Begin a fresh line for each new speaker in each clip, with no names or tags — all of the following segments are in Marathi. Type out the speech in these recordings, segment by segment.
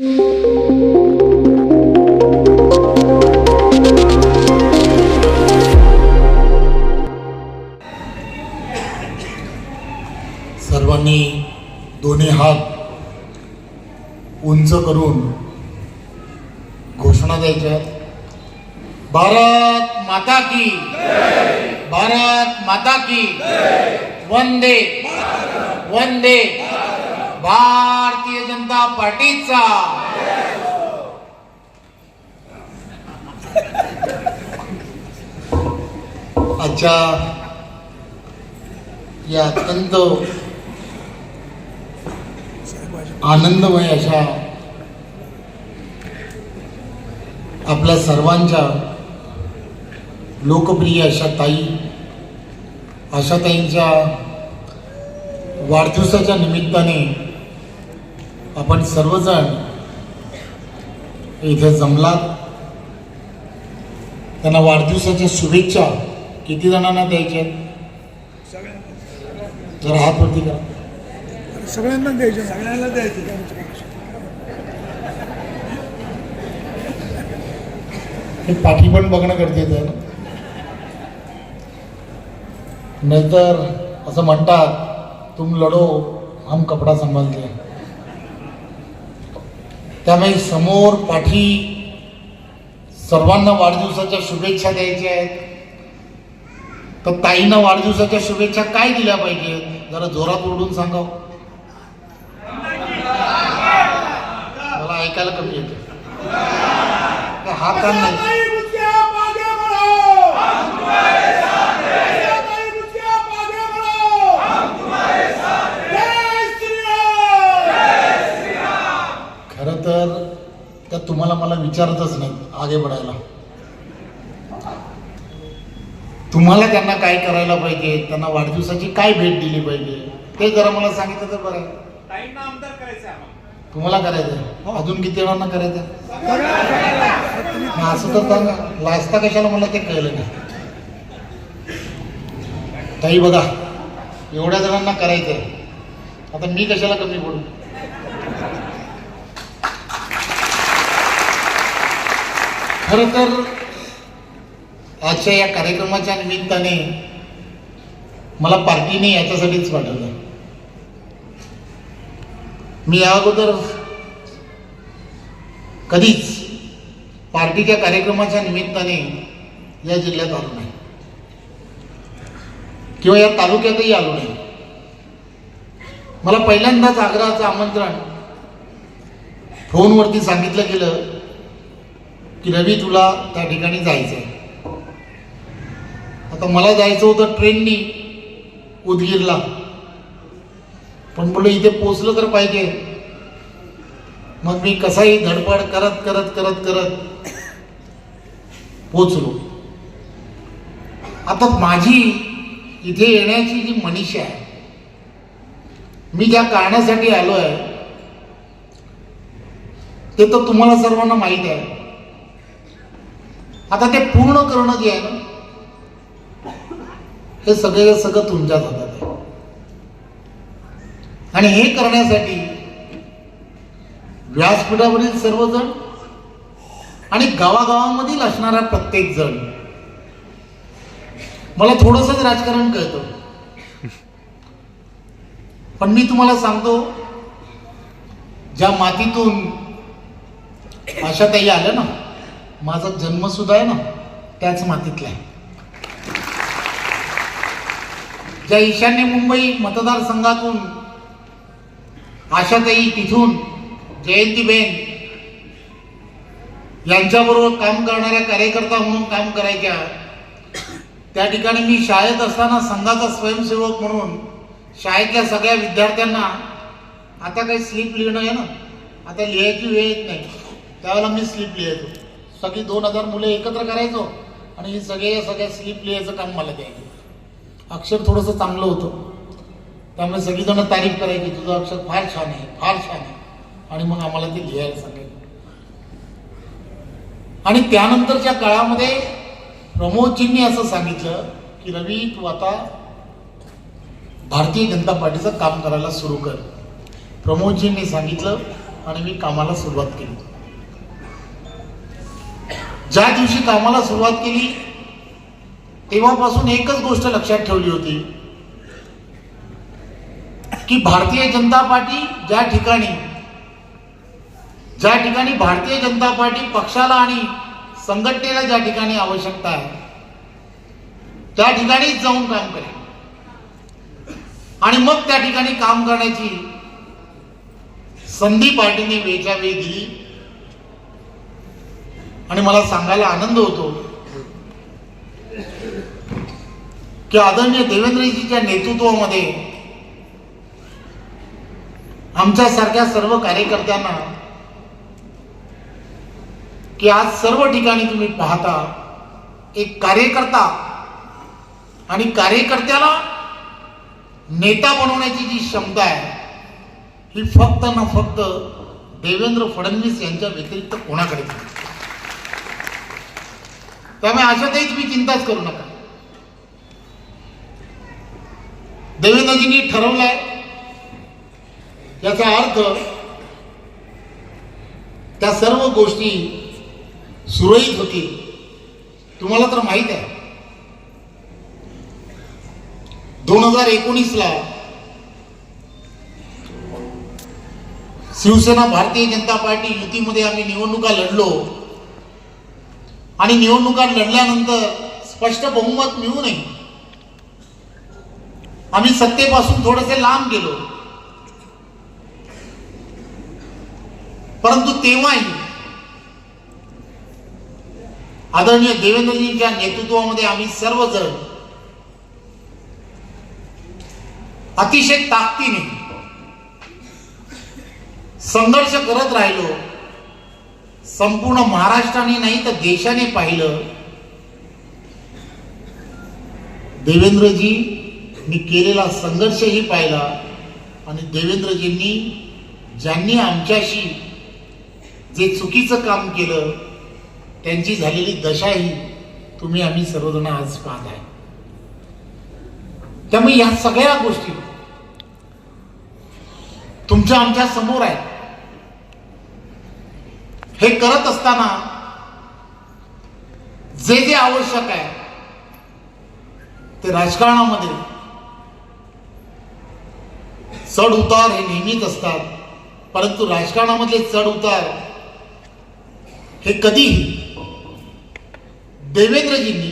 सर्वांनी दोन्ही हात उंच करून घोषणा द्यायच्या. भारत माता की भारत माता की वंदे वंदे. भारतीय जनता पार्टीचा. आजच्या या अत्यंत आनंदमय अशा आपल्या सर्वांच्या लोकप्रिय अशा ताई आशाताईंच्या वाढदिवसाच्या निमित्ताने आपण सर्वजण इथे जमलात. त्यांना वाढदिवसाच्या शुभेच्छा किती जणांना द्यायच्या? जरा हात वरती करा.
सगळ्यांना द्यायचे सगळ्यांना द्यायचे.
हे पाठी पण बघणं गरजेचं आहे ना? नाहीतर असं म्हणतात तुम लढो हम कपडा सांभाळते त्यामुळे समोर पाठी सर्वांना वाढदिवसाच्या शुभेच्छा द्यायच्या आहेत. तर ताईंना वाढदिवसाच्या शुभेच्छा काय दिल्या पाहिजे? जरा जोरात ओढून सांगा मला ऐकायला कमी येते. हा काम नाही. तुम्हाला मला विचारतच नाही आगे बढायला. तुम्हाला त्यांना काय करायला पाहिजे त्यांना वाढदिवसाची काय भेट दिली पाहिजे ते जरा मला सांगितलं तर बरं. तुम्हाला करायचं अजून किती जणांना करायचं असं तर सांगा लाजता कशाला मला ते कळलं नाही. ताई बघा एवढ्या जणांना करायचंय आता मी कशाला कमी पडू? खर तर आजच्या या कार्यक्रमाच्या निमित्ताने मला पार्टीने याच्यासाठीच पाठवलं मी या अगोदर कधीच पार्टीच्या कार्यक्रमाच्या निमित्ताने या जिल्ह्यात आलो नाही. किंवा या तालुक्यातही आलो नाही. मला पहिल्यांदाच आग्रहाचं आमंत्रण फोनवरती सांगितलं गेलं. की रवी तुला त्या ठिकाणी जायचं आहे आता मला जायचं होतं ट्रेननी उदगीरला. पण म्हणलं इथे पोचलं तर पाहिजे. मग मी कसाही धडपड करत करत करत करत पोचलो. आता माझी इथे येण्याची जी मनीषा आहे मी ज्या कारणासाठी आलो आहे ते तर तुम्हाला सर्वांना माहीत आहे. आता ते पूर्ण करणं जे आहे ना हे सगळे सगळं तुमच्याच हातात आहे आणि हे करण्यासाठी व्यासपीठावरील सर्वजण आणि गावागावामधील असणारा प्रत्येक जण. मला थोडंसंच राजकारण कळतं. पण मी तुम्हाला सांगतो ज्या मातीतून आशाताई आलं ना माझा जन्म सुद्धा आहे ना त्याच मातीतला आहे. ज्या ईशान्य मुंबई मतदारसंघातून आशाताई तिथून जयंतीबेन यांच्याबरोबर काम करणाऱ्या कार्यकर्ता म्हणून काम करायच्या त्या ठिकाणी मी शाळेत असताना संघाचा स्वयंसेवक म्हणून शाळेतल्या सगळ्या विद्यार्थ्यांना आता काही स्लिप लिहिणं आहे ना आता लिहायची वेळ येत नाही त्यावेळेला मी स्लिप लिहायचो. सगळी दोन हजार मुले एकत्र करायचो आणि हे सगळे सगळ्या स्लिप लिहायचं काम मला द्यायचं. अक्षर थोडंसं चांगलं होतं. त्यामुळे सगळीजणं तारीफ करायची तुझं अक्षर फार छान आहे फार छान आहे. आणि मग आम्हाला ते लिहायला सांगायचं. आणि त्यानंतरच्या काळामध्ये प्रमोदजींनी असं सांगितलं की रवी तू आता भारतीय जनता पार्टीचं काम करायला सुरू कर. प्रमोदजींनी सांगितलं आणि मी कामाला सुरुवात केली. ज्या दिवशी कामाला सुरुवात केली तेव्हापासून एकच गोष्ट लक्षात ठेवली होती. की भारतीय जनता पार्टी ज्या ठिकाणी ज्या ठिकाणी भारतीय जनता पार्टी पक्षाला आणि संघटनेला ज्या ठिकाणी आवश्यकता आहे त्या ठिकाणीच जाऊन काम करेल. आणि मग त्या ठिकाणी काम करण्याची संधी पार्टीने वेळच्या वेळी दिली. आणि मला सांगायला आनंद होतो. की आदरणीय देवेंद्रजीच्या नेतृत्वामध्ये आमच्यासारख्या सर्व कार्यकर्त्यांना की आज सर्व ठिकाणी तुम्ही पाहता एक कार्यकर्ता आणि कार्यकर्त्याला नेता बनवण्याची जी क्षमता आहे ही फक्त ना फक्त देवेंद्र फडणवीस यांच्या व्यतिरिक्त कोणाकडे त्यामुळे अशातही तुम्ही चिंताच करू नका. देवेंद्रजींनी ठरवलंय याचा अर्थ त्या सर्व गोष्टी सुरळीत होतील. तुम्हाला तर माहीत आहे. दोन हजार एकोणीसला शिवसेना भारतीय जनता पार्टी युतीमध्ये आम्ही निवडणुका लढलो. आणि निवडणुका लढल्यानंतर स्पष्ट बहुमत मिळू नये. आम्ही सत्तेपासून थोडेसे लांब गेलो. परंतु तेव्हाही आदरणीय देवेंद्रजींच्या नेतृत्वामध्ये आम्ही सर्वजण अतिशय ताकदीने संघर्ष करत राहिलो. संपूर्ण महाराष्ट्राने नाही तर देशाने पाहिलं. देवेंद्रजी मी केलेला संघर्षही पाहिला. आणि देवेंद्रजींनी ज्यांनी आमच्याशी जे चुकीचं काम केलं त्यांची झालेली दशाही तुम्ही आम्ही सर्वजण आज पाहत आहे. त्यामुळे या सगळ्या गोष्टी तुमच्या आमच्यासमोर आहेत. हे करत असताना जे जे आवश्यक आहे ते राजकारणामध्ये चढ उतार हे नेहमीच असतात. परंतु राजकारणामधले चढ उतार हे कधीही देवेंद्रजींनी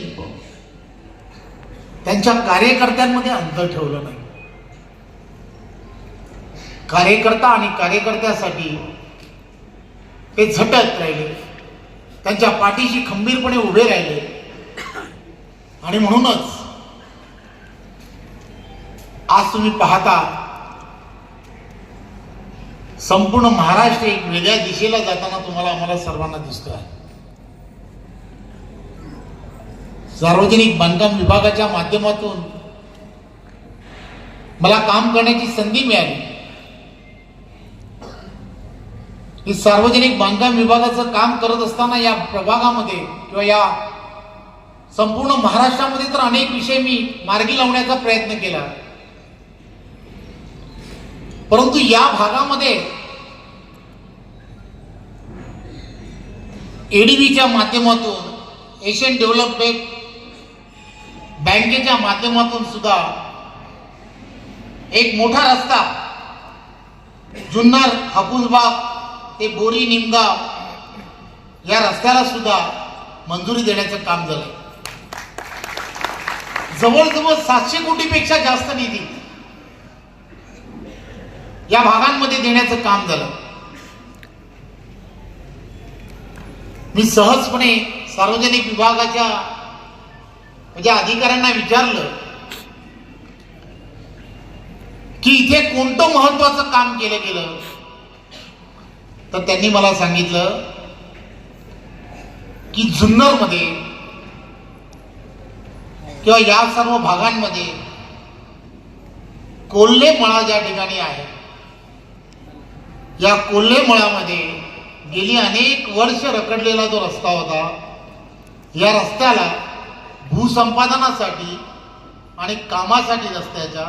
त्यांच्या कार्यकर्त्यांमध्ये अंतर ठेवलं नाही. कार्यकर्ता आणि कार्यकर्त्यासाठी ते झटत राहिले. त्यांच्या पाठीशी खंबीरपणे उभे राहिले. आणि म्हणूनच आज तुम्ही पाहता संपूर्ण महाराष्ट्र एक वेगळ्या दिशेला जाताना तुम्हाला आम्हाला सर्वांना दिसतो आहे सार्वजनिक बांधकाम विभागाच्या माध्यमातून मला काम करण्याची संधी मिळाली. की सार्वजनिक बांधकाम विभागाचं काम करत असताना या प्रभागामध्ये किंवा या संपूर्ण महाराष्ट्रामध्ये तर अनेक विषय मी मार्गी लावण्याचा प्रयत्न केला. परंतु या भागामध्ये एडीबीच्या माध्यमातून एशियन डेव्हलपमेंट बँकेच्या माध्यमातून सुद्धा एक मोठा रस्ता जुन्नर हापूसबाग ते बोरी निमगाव या रस्त्याला सुद्धा मंजुरी देण्याचं काम झालं जवळजवळ सातशे कोटीपेक्षा जास्त निधी या भागांमध्ये देण्याचं काम झालं. मी सहजपणे सार्वजनिक विभागाच्या म्हणजे अधिकाऱ्यांना विचारलं की इथे कोणतं महत्वाचं काम केलं गेलं? तर त्यांनी मला सांगितलं की जुन्नरमध्ये किंवा या सर्व भागांमध्ये कोल्हे मळा ज्या ठिकाणी आहे या कोल्हे मळामध्ये गेली अनेक वर्ष रखडलेला जो रस्ता होता या रस्त्याला भूसंपादनासाठी आणि कामासाठी रस्त्याचा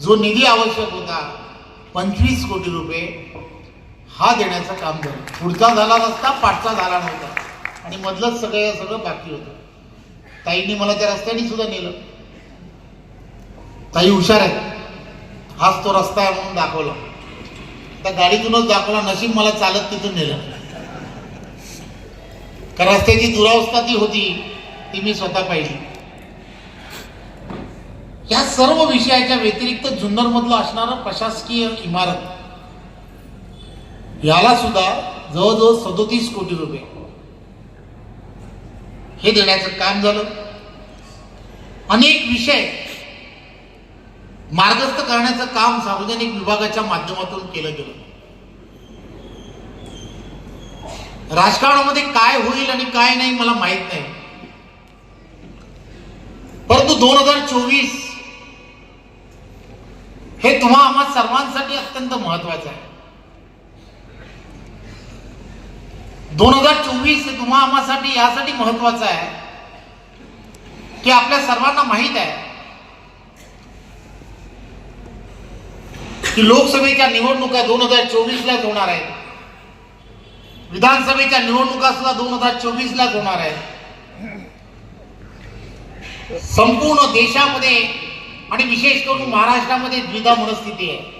जो निधी आवश्यक होता पंचवीस कोटी रुपये हा देण्याचं काम झालं. पुढचा झाला नसता पाठचा झाला नव्हता. आणि मधलंच सगळं सगळं बाकी होतं. ताईंनी मला त्या रस्त्याने सुद्धा नेलं. ताई हुशार आहे हाच तो रस्ता आहे म्हणून दाखवला. त्या गाडीतूनच दाखवला नशीब मला चालत तिथून नेलं. कारण रस्त्याची दुरावस्था ती होती ती मी स्वतः पाहिली. या सर्व विषयाच्या व्यतिरिक्त जुन्नर मधलं असणारं प्रशासकीय इमारत याला सुद्धा जवळजवळ सदोतीस कोटी रुपये. हे देण्याचं काम झालं. अनेक विषय मार्गस्थ करण्याचं काम सार्वजनिक विभागाच्या माध्यमातून केलं गेलं. राजकारणामध्ये काय होईल आणि काय नाही मला माहीत नाही. परंतु दोन हजार चोवीस हे तुम्हा आम्हा सर्वांसाठी अत्यंत महत्वाचं आहे. दोन हजार चोवीस हे तुम्हा आम्हासाठी यासाठी महत्वाचं आहे की आपल्या सर्वांना माहीत आहे की लोकसभेच्या निवडणुका दोन हजार चोवीस लाच होणार आहेत. विधानसभेच्या निवडणुका सुद्धा दोन हजार चोवीस लाच होणार आहेत. संपूर्ण देशामध्ये आणि विशेष करून महाराष्ट्रामध्ये द्विधा मनस्थिती आहे.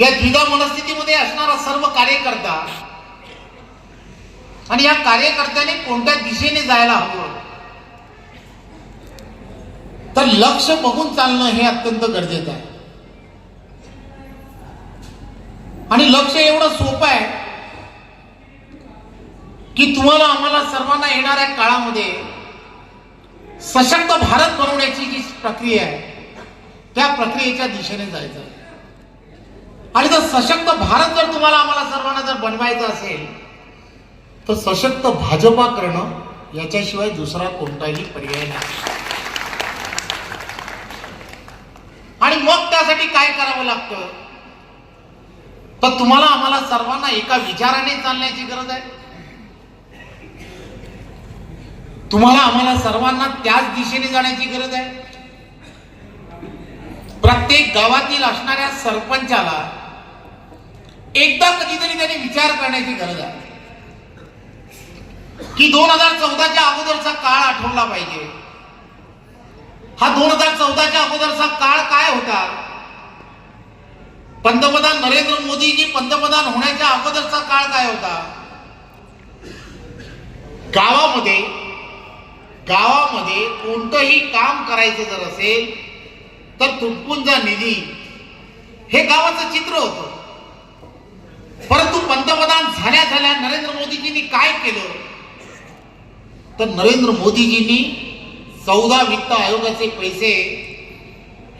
या द्विधा मनस्थितीमध्ये असणारा सर्व कार्यकर्ता आणि या कार्यकर्त्याने कोणत्या दिशेने जायला हवं? तर लक्ष बघून चालणं हे अत्यंत गरजेचं आहे. आणि लक्ष एवढं सोपं आहे की तुम्हाला आम्हाला सर्वांना येणाऱ्या काळामध्ये सशक्त भारत बनवण्याची जी प्रक्रिया आहे त्या प्रक्रियेच्या दिशेने जायचं आहे. आणि जर सशक्त भारत जर तुम्हाला आम्हाला सर्वांना जर बनवायचं असेल तर सशक्त भाजपा करणं याच्याशिवाय दुसरा कोणताही पर्याय नाही. आणि मग त्यासाठी काय करावं लागतं? तर तुम्हाला आम्हाला सर्वांना एका विचाराने चालण्याची गरज आहे. तुम्हाला आम्हाला सर्वांना त्याच दिशेने जाण्याची गरज आहे. प्रत्येक गावातील असणाऱ्या सरपंचाला एकदा कधीतरी त्याने विचार करण्याची गरज आहे. की दोन हजार चौदाच्या अगोदरचा काळ आठवला पाहिजे. हा दोन हजार चौदाच्या अगोदरचा काळ काय होता? पंतप्रधान नरेंद्र मोदीजी पंतप्रधान होण्याच्या अगोदरचा काळ काय होता? गावामध्ये गावामध्ये कोणतंही काम करायचं जर असेल तर तुटपूंचा निधी हे गावाचं चित्र होतं. परंतु पंतप्रधान झाल्या झाल्या नरेंद्र मोदीजींनी काय केलं? तर नरेंद्र मोदीजींनी चौदा वित्त आयोगाचे पैसे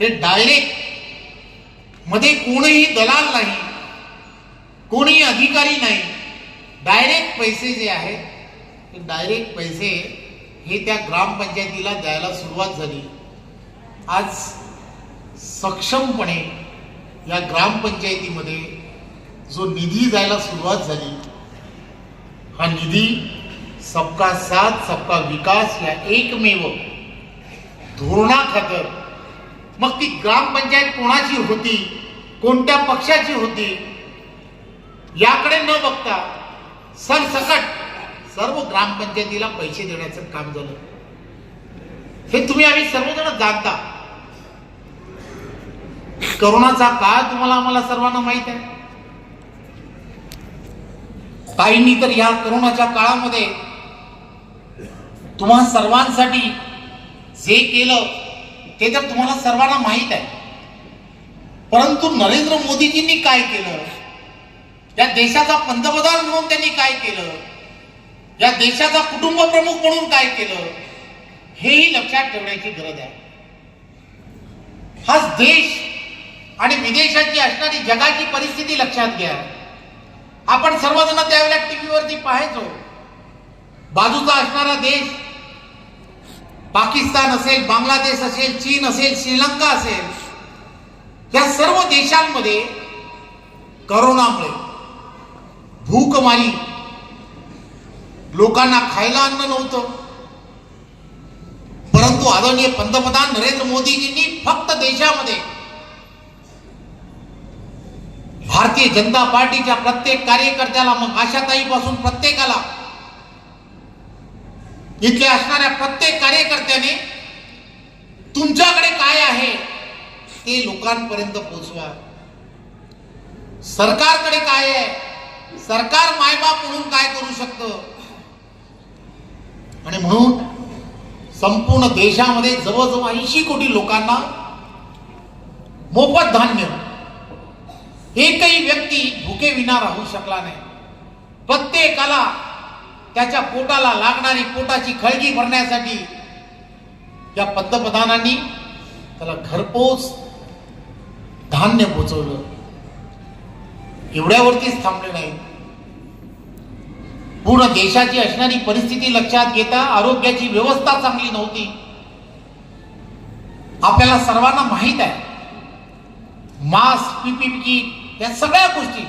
हे डायरेक्टमध्ये कोणीही दलाल नाही कोणीही अधिकारी नाही डायरेक्ट पैसे जे आहेत ते डायरेक्ट पैसे हे त्या ग्रामपंचायतीला द्यायला सुरुवात झाली. आज सक्षमपणे या ग्रामपंचायतीमध्ये जो निधी जायला सुरुवात झाली हा निधी सबका साथ सबका विकास या एकमेव धोरणाखातर मग ती ग्रामपंचायत कोणाची होती कोणत्या पक्षाची होती याकडे न बघता सरसकट सर्व ग्रामपंचायतीला पैसे देण्याचं काम झालं. हे तुम्ही आम्ही सर्वजण जाणता. करोनाचा काळ तुम्हाला आम्हाला सर्वांना माहीत आहे. काहींनी तर या करोनाच्या काळामध्ये तुम्हा सर्वांसाठी जे केलं ते तर तुम्हाला सर्वांना माहीत आहे. परंतु नरेंद्र मोदीजींनी काय केलं? या देशाचा पंतप्रधान म्हणून त्यांनी काय केलं? या देशाचा कुटुंब प्रमुख म्हणून काय केलं? हेही लक्षात ठेवण्याची गरज आहे. हाच देश आणि विदेशाची असणारी जगाची परिस्थिती लक्षात घ्या. आपण सर्वजण त्यावेळेला टीव्हीवरती पाहायचो. बाजूचा असणारा देश पाकिस्तान असेल बांगलादेश असेल चीन असेल श्रीलंका असेल या सर्व देशांमध्ये करोनामुळे भूकमारी लोकांना खायला अन्न नव्हतं. परंतु आदरणीय पंतप्रधान नरेंद्र मोदीजींनी फक्त देशामध्ये भारतीय जनता पार्टीच्या प्रत्येक कार्यकर्त्याला मग आशाताईपासून प्रत्येकाला इथल्या असणाऱ्या प्रत्येक कार्यकर्त्याने तुमच्याकडे काय आहे ते लोकांपर्यंत पोचवा. सरकारकडे काय आहे? सरकार मायबाप म्हणून काय करू शकतं? आणि म्हणून संपूर्ण देशामध्ये जवळजवळ ऐंशी कोटी लोकांना मोफत धान्य एकही व्यक्ती भुके विना राहू शकला नाही. प्रत्येकाला त्याच्या पोटाला लागणारी पोटाची खळगी भरण्यासाठी या पंतप्रधानांनी त्याला घरपोच धान्य पोचवलं. एवढ्यावरतीच थांबले नाही. पूर्ण देशाची असणारी परिस्थिती लक्षात घेता आरोग्याची व्यवस्था चांगली नव्हती. आपल्याला सर्वांना माहीत आहे मास्क पीपीपी किट या सगळ्या गोष्टी.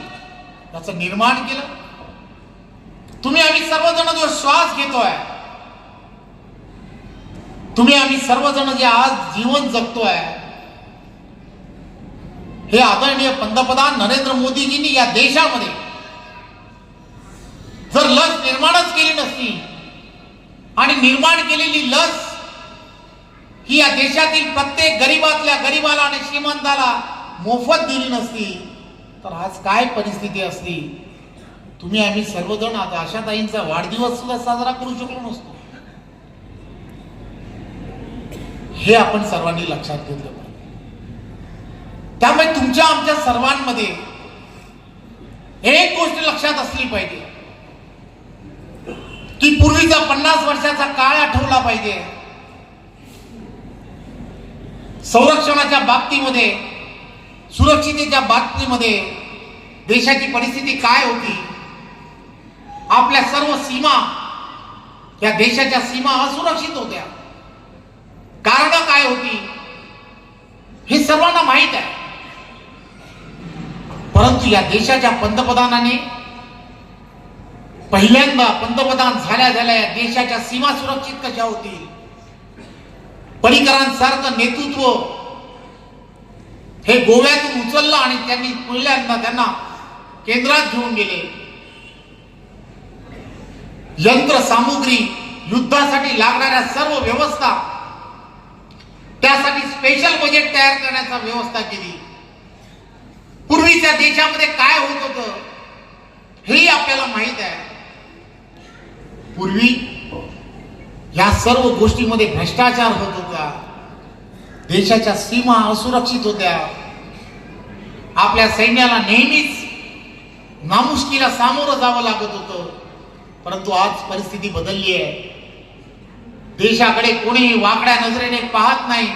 याचं निर्माण केलं. तुम्ही आम्ही सर्वजण जो श्वास घेतोय तुम्ही आम्ही सर्वजण जे आज जीवन जगतोय हे आदरणीय पंतप्रधान नरेंद्र मोदीजींनी या देशामध्ये जर लस निर्माणच केली नसती आणि निर्माण केलेली लस ही या देशातील प्रत्येक गरीबातल्या गरीबाला आणि श्रीमंताला मोफत दिली नसती तर आज काय परिस्थिती असती तुम्ही आम्ही सर्वजण आता आशाताईंचा वाढदिवस सुद्धा साजरा करू शकलो नसतो. हे आपण सर्वांनी लक्षात घेतलं पाहिजे. त्यामुळे तुमच्या आमच्या सर्वांमध्ये एक गोष्ट लक्षात असली पाहिजे. की पूर्वीचा पन्नास वर्षाचा काळ आठवला पाहिजे. संरक्षणाच्या बाबतीमध्ये सुरक्षितेच्या बाबतीमध्ये देशाची परिस्थिती काय होती? आपल्या सर्व सीमा या देशाच्या सीमा असुरक्षित होत्या. कारण काय होती? हे सर्वांना माहीत आहे. परंतु या देशाच्या पंतप्रधानाने पहिल्यांदा पंतप्रधान झाल्या झाल्या या देशाच्या सीमा सुरक्षित कशा होतील? पर्रिकरांसारखं नेतृत्व हे गोव्यातून उचललं आणि त्यांनी पहिल्यांदा त्यांना केंद्रात घेऊन गेले. यंत्र सामुग्री युद्धासाठी लागणाऱ्या सर्व व्यवस्था त्यासाठी स्पेशल बजेट तयार करण्याचा व्यवस्था केली. पूर्वीच्या देशामध्ये काय होत होतं हेही आपल्याला माहीत आहे. पूर्वी या सर्व गोष्टीमध्ये भ्रष्टाचार होत होता. देशाच्या सीमा असुरक्षित होत्या. आपल्या सैन्याला नेहमीच नामुष्कीला सामोरं जावं लागत होतं. परंतु आज परिस्थिती बदलली आहे. देशाकडे कोणीही वाकड्या नजरेने पाहत नाही.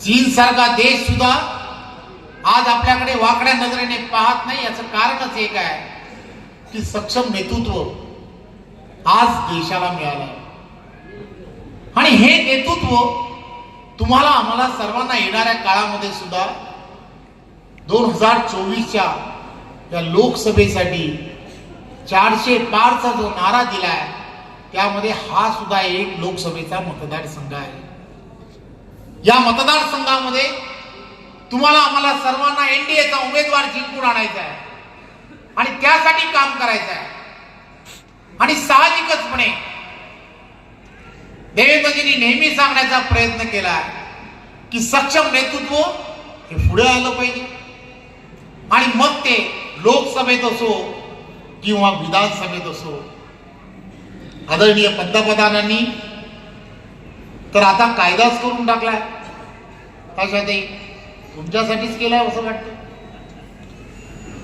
चीन सारखा देश सुद्धा आज आपल्याकडे वाकड्या नजरेने पाहत नाही याचं कारणच एक आहे की सक्षम नेतृत्व आज देशाला मिळालं आणि हे नेतृत्व तुम्हाला आम्हाला सर्वांना येणाऱ्या काळामध्ये सुद्धा दोन हजार चोवीसच्या या लोकसभेसाठी चारशे पारचा जो नारा दिलाय त्यामध्ये हा सुद्धा एक लोकसभेचा मतदारसंघ आहे. या मतदारसंघामध्ये तुम्हाला आम्हाला सर्वांना एनडीएचा उमेदवार जिंकून आणायचा आहे आणि त्यासाठी काम करायचं आहे. आणि साहजिकचपणे देवेंद्रजींनी नेहमी सांगण्याचा प्रयत्न केला की सक्षम नेतृत्व हे पुढे आलं पाहिजे. आणि मग ते लोकसभेत असो किंवा विधानसभेत असो. आदरणीय पंतप्रधानांनी तर आता कायदाच करून टाकलाय. कशातही तुमच्यासाठीच केलाय असं वाटतं?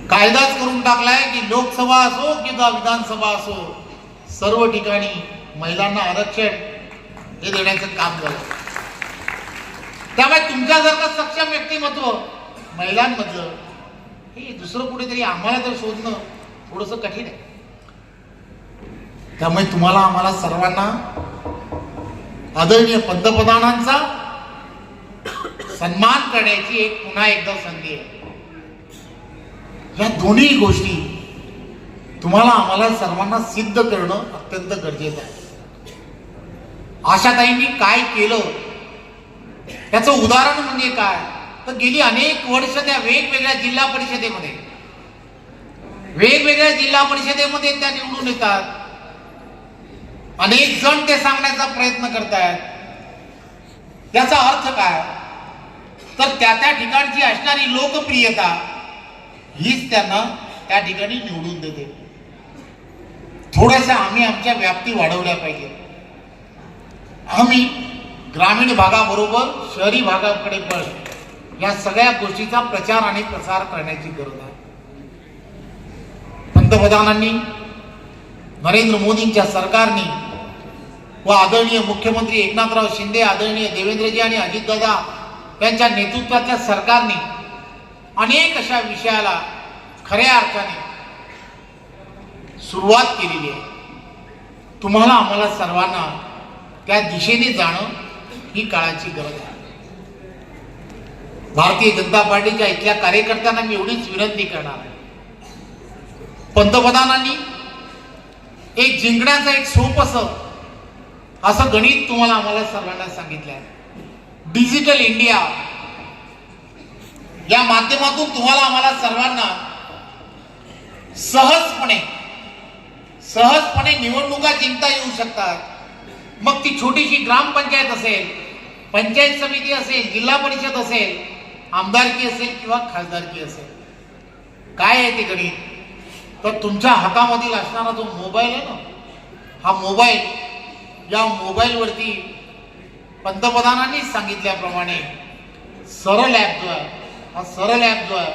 कायदाच करून टाकलाय की लोकसभा असो किंवा विधानसभा असो सर्व ठिकाणी महिलांना आरक्षण हे देण्याचं काम झालं त्यामुळे तुमच्यासारखं सक्षम व्यक्तिमत्व महिलांमधलं हे दुसरं कुठेतरी आम्हाला तर शोधणं थोडंसं कठीण आहे. त्यामुळे तुम्हाला आम्हाला सर्वांना आदरणीय पंतप्रधानांचा सन्मान करण्याची एक पुन्हा एकदा संधी आहे. या दोन्ही गोष्टी तुम्हाला आम्हाला सर्वांना सिद्ध करणं अत्यंत गरजेचं आहे. आशाताईंनी काय केलं? त्याचं उदाहरण म्हणजे काय? तर गेली अनेक वर्ष त्या वेगवेगळ्या जिल्हा परिषदेमध्ये. वेगवेगळ्या जिल्हा परिषदेमध्ये त्या निवडून येतात. अनेक जण ते सांगण्याचा प्रयत्न करतायत. याचा अर्थ काय? तर त्या त्या ठिकाणची असणारी लोकप्रियता हीच त्यांना त्या ठिकाणी निवडून देते. थोड्याशा आम्ही आमच्या व्याप्ती वाढवल्या पाहिजे आम्ही ग्रामीण भागाबरोबर शहरी भागाकडे पण या सगळ्या गोष्टीचा प्रचार आणि प्रसार करण्याची गरज आहे. पंतप्रधानांनी नरेंद्र मोदींच्या सरकारने व आदरणीय मुख्यमंत्री एकनाथराव शिंदे आदरणीय देवेंद्रजी आणि अजितदादा यांच्या नेतृत्वातल्या सरकारने अनेक अशा विषयाला खऱ्या अर्थाने सुरुवात केलेली आहे. तुम्हाला आम्हाला सर्वांना त्या दिशेने जाणं ही काळाची गरज आहे. भारतीय जनता पार्टीच्या इथल्या कार्यकर्त्यांना मी एवढीच विनंती करणार आहे. पंतप्रधानांनी एक जिंकण्याचं एक सोप असं असं गणित तुम्हाला आम्हाला सर्वांना सांगितलं आहे. डिजिटल इंडिया या माध्यमातून तुम्हाला आम्हाला सर्वांना सहजपणे सहजपणे निवडणुका जिंकता येऊ शकतात. मग ती छोटीशी ग्रामपंचायत असेल पंचायत समिती असेल जिल्हा परिषद असेल आमदारकी असेल किंवा खासदारकी असेल. काय आहे ते गणित? तर तुमच्या हातामधील असणारा जो मोबाईल आहे ना हा मोबाईल या मोबाईलवरती पंतप्रधानांनी सांगितल्याप्रमाणे सरळ ॲप जो आहे हा सरळ ॲप जो आहे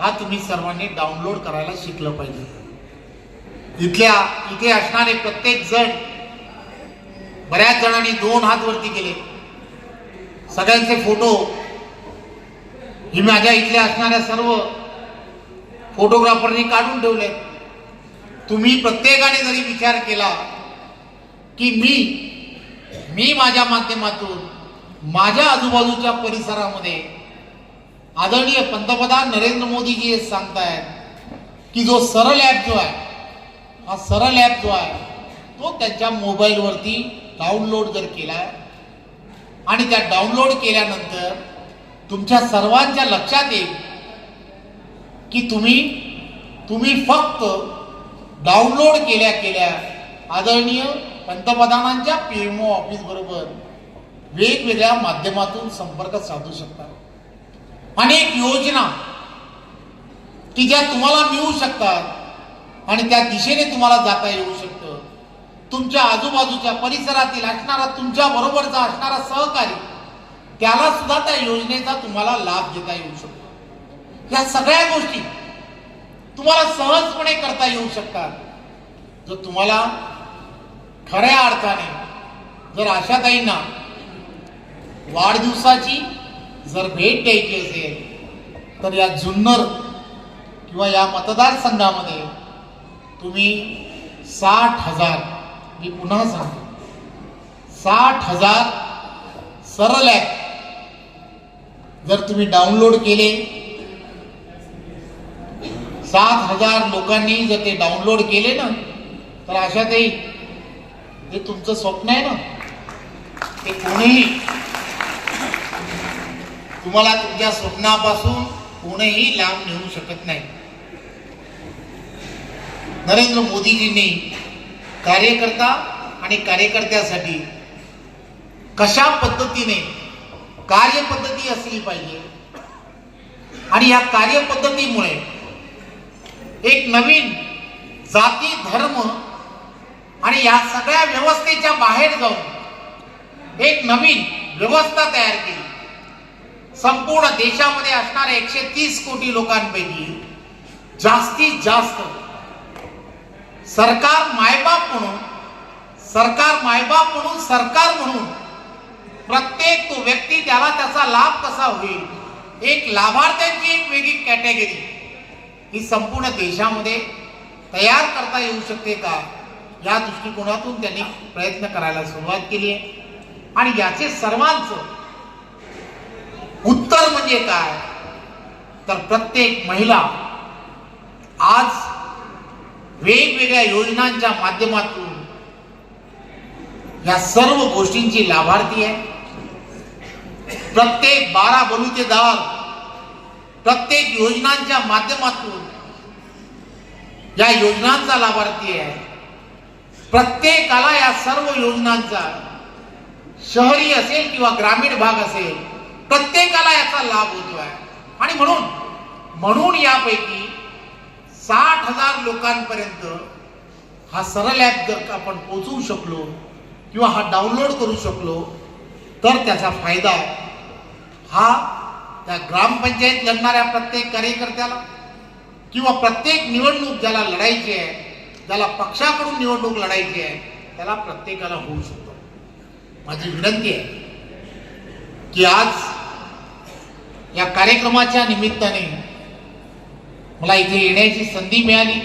हा तुम्ही सर्वांनी डाउनलोड करायला शिकलं पाहिजे. इथल्या इथे असणारे प्रत्येक जण बऱ्याच जणांनी दोन हात वरती केले. सगळ्यांचे फोटो. ही माझ्या इथल्या असणाऱ्या सर्व फोटोग्राफरनी काढून ठेवले. तुम्ही प्रत्येकाने जरी विचार केला की मी मी माझ्या माध्यमातून माझ्या आजूबाजूच्या परिसरामध्ये आदरणीय पंतप्रधान नरेंद्र मोदीजी हे सांगतायत की जो सरळ ॲप जो आहे हा सरळ ॲप जो आहे तो त्यांच्या मोबाईलवरती डाउनलोड जर केला आणि त्या डाउनलोड केल्यानंतर तुमच्या सर्वांच्या लक्षात येईल की तुम्ही तुम्ही फक्त डाउनलोड केल्या केल्या आदरणीय पंतप्रधानांच्या पीएमओ ऑफिस बरोबर वेगवेगळ्या माध्यमातून संपर्क साधू शकता. अनेक योजना की ज्या तुम्हाला मिळू शकतात आणि त्या दिशेने तुम्हाला जाता येऊ शकतं. तुमच्या आजूबाजूच्या परिसरातील असणारा तुमच्या बरोबरचा असणारा सहकारी त्याला सुद्धा त्या योजनेचा तुम्हाला लाभ घेता येऊ शकतो. या सगळ्या गोष्टी तुम्हाला सहजपणे करता येऊ शकतात. जर तुम्हाला खऱ्या अर्थाने जर आशाताईंना वाढदिवसाची जर भेट द्यायची असेल तर या जुन्नर किंवा या मतदारसंघामध्ये तुम्ही साठ हजार मी पुन्हा सांगतो. साठ हजार सरल ॲप. जर तुम्ही डाउनलोड केले सात हजार लोकांनी जर ते डाउनलोड केले ना तर अशातही जे तुमचं स्वप्न आहे ना ते कोणीही तुम्हाला तुमच्या स्वप्नापासून कोणीही लांब नेऊ शकत नाही. नरेंद्र मोदीजींनी कार्यकर्ता आणि कार्यकर्त्यासाठी कशा पद्धतीने कार्यपद्धती असली पाहिजे? आणि या कार्यपद्धतीमुळे एक नवीन जाती धर्म आणि या सगळ्या व्यवस्थेच्या बाहेर जाऊन एक नवीन व्यवस्था तयार केली. संपूर्ण देशामध्ये असणाऱ्या एकशे तीस कोटी लोकांपैकी जास्तीत जास्त सरकार मायबाप म्हणून सरकार मायबाप म्हणून सरकार म्हणून प्रत्येक तो व्यक्ती त्याला त्याचा लाभ कसा होईल? एक लाभार्थ्यांची एक वेगळी कॅटेगरी. ही संपूर्ण देशामध्ये तयार करता येऊ शकते का? या दृष्टिकोनातून त्यांनी प्रयत्न करायला सुरुवात केली आहे. आणि याचे सर्वांचं उत्तर म्हणजे काय? तर प्रत्येक महिला आज वेगवेगळ्या योजनांच्या माध्यमातून या सर्व गोष्टींची लाभार्थी आहे. प्रत्येक बारा बलुतेदार प्रत्येक योजनांच्या माध्यमातून या योजनांचा लाभार्थी आहे. प्रत्येकाला या सर्व योजनांचा शहरी असेल किंवा ग्रामीण भाग असेल प्रत्येकाला याचा लाभ होतो आहे आणि म्हणून म्हणून यापैकी साठ हजार लोकांपर्यंत हा सरळ ॲप जर आपण पोचवू शकलो किंवा हा डाउनलोड करू शकलो तर त्याचा फायदा हा त्या ग्रामपंचायत लढणाऱ्या प्रत्येक कार्यकर्त्याला किंवा प्रत्येक निवडणूक ज्याला लढायची आहे ज्याला पक्षाकडून निवडणूक लढायची आहे त्याला प्रत्येकाला होऊ शकतो. माझी विनंती आहे की आज या कार्यक्रमाच्या निमित्ताने मला इथे येण्याची संधी मिळाली.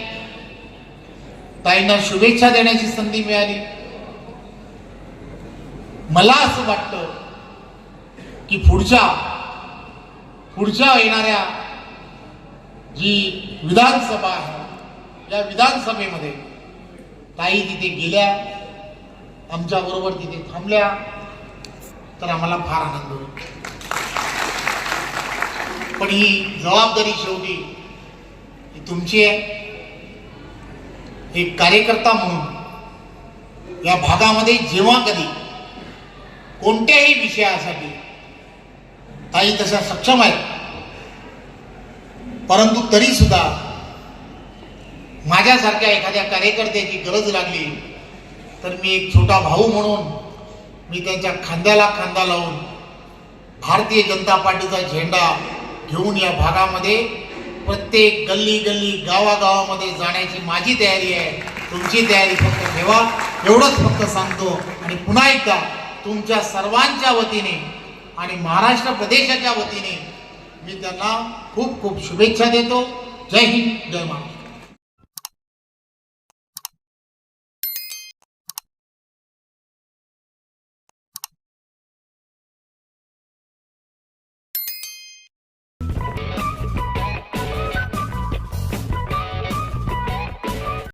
ताईंना शुभेच्छा देण्याची संधी मिळाली. मला असं वाटतं की पुढच्या पुढच्या येणाऱ्या जी विधानसभा आहे या विधानसभेमध्ये ताई तिथे गेल्या आमच्या बरोबर तिथे थांबल्या तर आम्हाला फार आनंद होईल. पण ही जबाबदारी शेवटी ही तुमची आहे एक कार्यकर्ता म्हणून या भागामध्ये जेव्हा कधी कोणत्याही विषयासाठी ताई तशा सक्षम आहेत. परंतु तरी सुद्धा माझ्यासारख्या एखाद्या कार्यकर्त्याची गरज लागली तर मी एक छोटा भाऊ म्हणून मी त्यांच्या खांद्याला खांदा लावून भारतीय जनता पार्टीचा झेंडा घेऊन या भागामध्ये प्रत्येक गल्ली गल्ली गावागावामध्ये जाण्याची माझी तयारी आहे. तुमची तयारी फक्त ठेवा. एवढंच फक्त सांगतो. आणि पुन्हा एकदा तुमच्या सर्वांच्या वतीने आणि महाराष्ट्र प्रदेशाच्या वतीने मी त्यांना खूप खूप शुभेच्छा देतो. जय हिंद जय महाराष्ट्र.